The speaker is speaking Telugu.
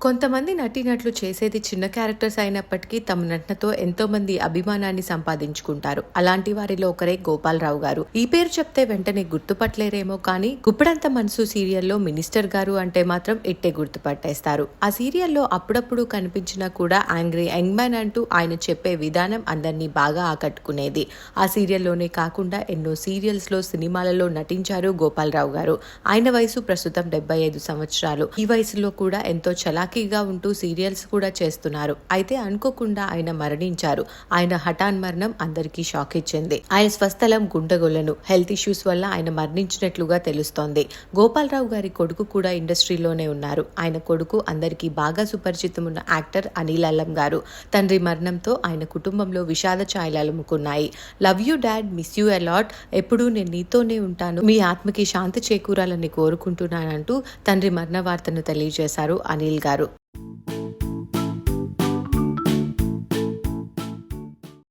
కొంతమంది నటీనటులు చేసేది చిన్న క్యారెక్టర్స్ అయినప్పటికీ తమ నటనతో ఎంతో మంది అభిమానాన్ని సంపాదించుకుంటారు. అలాంటి వారిలో ఒకరే గోపాలరావు గారు. ఈ పేరు చెప్తే వెంటనే గుర్తుపట్టలేరేమో కానీ గుప్పడంత మనసు సీరియల్లో మినిస్టర్ గారు అంటే మాత్రం ఇట్టే గుర్తుపట్టేస్తారు. ఆ సీరియల్లో అప్పుడప్పుడు కనిపించినా కూడా యాంగ్రీ యంగ్ మ్యాన్ అంటూ ఆయన చెప్పే విధానం అందరినీ బాగా ఆకట్టుకునేది. ఆ సీరియల్లోనే కాకుండా ఎన్నో సీరియల్స్లో సినిమాలలో నటించారు గోపాలరావు గారు. ఆయన వయసు ప్రస్తుతం డెబ్బై ఐదు సంవత్సరాలు. ఈ వయసులో కూడా ఎంతో చలా చలాకీగా ఉంటూ సీరియల్స్ కూడా చేస్తున్నారు. అయితే అనుకోకుండా ఆయన మరణించారు. ఆయన హఠాన్ మరణం అందరికీ షాక్ ఇచ్చింది. ఆయన స్వస్థలం గుండెగొలను హెల్త్ ఇష్యూస్ వల్ల ఆయన మరణించినట్లుగా తెలుస్తోంది. గోపాలరావు గారి కొడుకు కూడా ఇండస్ట్రీలోనే ఉన్నారు. ఆయన కొడుకు అందరికీ బాగా సుపరిచితం ఉన్న యాక్టర్ అనిల్ అల్లం గారు. తండ్రి మరణంతో ఆయన కుటుంబంలో విషాద ఛాయలు అలుముకున్నాయి love you dad miss you a lot ఎప్పుడూ నేను నీతోనే ఉంటాను. మీ ఆత్మకి శాంతి చేకూరాలని కోరుకుంటున్నానంటూ తండ్రి మరణ వార్తను తెలియజేశారు అనిల్ గారు.